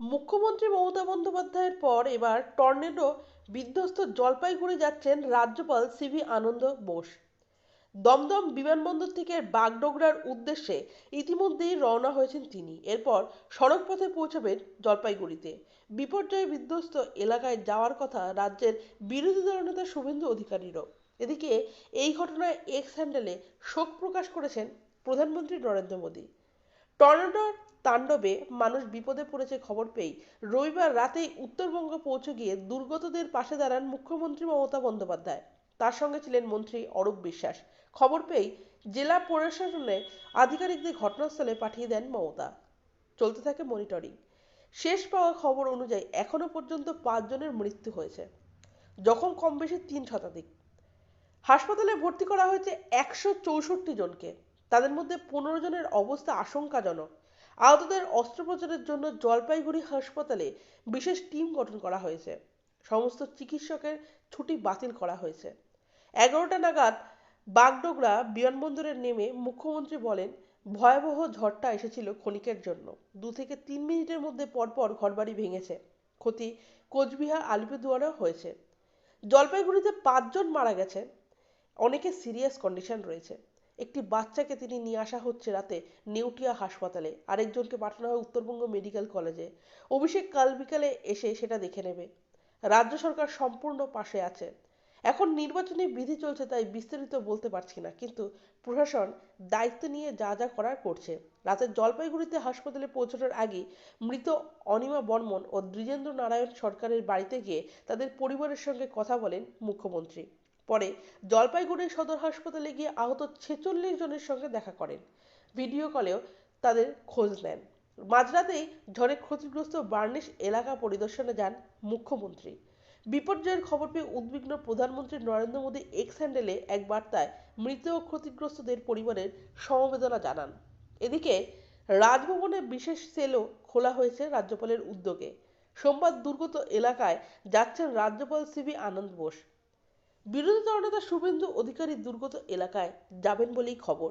মুখ্যমন্ত্রী মমতা বন্দ্যোপাধ্যায়ের পর এবার টর্নেডো বিধ্বস্ত জলপাইগুড়ি যাচ্ছেন রাজ্যপাল সিভি আনন্দ বোস। দমদম বিমানবন্দর থেকে বাগডোগরার উদ্দেশ্যে ইতিমধ্যেই রওনা হয়েছেন তিনি। এরপর সড়কপথে পৌঁছাবেন জলপাইগুড়িতে। বিপর্যয় বিধ্বস্ত এলাকায় যাওয়ার কথা রাজ্যের বিরোধী দলনেতা শুভেন্দু অধিকারীরও। এদিকে এই ঘটনায় এক্স হ্যান্ডেলে শোক প্রকাশ করেছেন প্রধানমন্ত্রী নরেন্দ্র মোদী। টর্নেডোর তাণ্ডবে মানুষ বিপদে পড়েছে খবর পেয়ে রবিবার রাতেই উত্তরবঙ্গ পৌঁছে গিয়ে দুর্গতদের পাশে দাঁড়ান মুখ্যমন্ত্রী মমতা বন্দ্যোপাধ্যায়। তার সঙ্গে ছিলেন মন্ত্রী অরূপ বিশ্বাস। খবর পেয়েই জেলা প্রশাসনে আধিকারিকদের ঘটনাস্থলে পাঠিয়ে দেন মমতা। চলতে থাকে মনিটরিং। শেষ পাওয়া খবর অনুযায়ী এখনও পর্যন্ত পাঁচজনের মৃত্যু হয়েছে। জখম কম বেশি তিন শতাধিক। হাসপাতালে ভর্তি করা হয়েছে একশো চৌষট্টি জনকে। তাদের মধ্যে পনেরো জনের অবস্থা আশঙ্কাজনক। আহতদের অস্ত্রোপচারের জন্য জলপাইগুড়ি হাসপাতালে বিশেষ টিম গঠন করা হয়েছে। সমস্ত চিকিৎসকের ছুটি বাতিল করা হয়েছে। এগারোটা নাগাদ বাগডোগরা বিমানবন্দরে নেমে মুখ্যমন্ত্রী বলেন, ভয়াবহ ঝড়টা এসেছিল ক্ষণিকের জন্য। দু থেকে তিন মিনিটের মধ্যে পরপর ঘরবাড়ি ভেঙেছে। ক্ষতি কোচবিহার, আলিপুরদুয়ারেও হয়েছে। জলপাইগুড়িতে পাঁচজন মারা গেছে। অনেকে সিরিয়াস কন্ডিশন রয়েছে। একটি বাচ্চাকে তিনি নিয়ে আসা হচ্ছে রাতে নেউটিয়া হাসপাতালে। আরেকজনকে পাঠানো হয় উত্তরবঙ্গ মেডিকেল কলেজে। অভিষেক কাল বিকালে এসে সেটা দেখে নেবে। রাজ্য সরকার সম্পূর্ণ পাশে আছে। এখন নির্বাচনী বিধি চলছে তাই বিস্তারিত বলতে পারছি না, কিন্তু প্রশাসন দায়িত্ব নিয়ে যা যা করার করছে। রাতের জলপাইগুড়িতে হাসপাতালে পৌঁছানোর আগে মৃত অনিমা বর্মন ও দ্বিজেন্দ্র নারায়ণ সরকারের বাড়িতে গিয়ে তাদের পরিবারের সঙ্গে কথা বলেন মুখ্যমন্ত্রী। পরে জলপাইগুড়ি সদর হাসপাতালে গিয়ে আহত ছেচল্লিশ জনের সঙ্গে দেখা করেন। ভিডিও কলেও তাদের খোঁজ নেন। মাঝরাতেই ঝড়ে ক্ষতিগ্রস্ত বার্নিশ এলাকা পরিদর্শনে যান মুখ্যমন্ত্রী। বিপর্যয়ের খবর পেয়ে উদ্বিগ্ন প্রধানমন্ত্রী নরেন্দ্র মোদী এক্স হ্যান্ডেলে এক বার্তায় মৃত ও ক্ষতিগ্রস্তদের পরিবারের সমবেদনা জানান। এদিকে রাজভবনে বিশেষ সেলও খোলা হয়েছে রাজ্যপালের উদ্যোগে। সোমবার দুর্গত এলাকায় যাচ্ছেন রাজ্যপাল সিবি আনন্দ বোস। বিরোধী দলনেতা শুভেন্দু অধিকারী দুর্গত এলাকায় যাবেন বলেই খবর।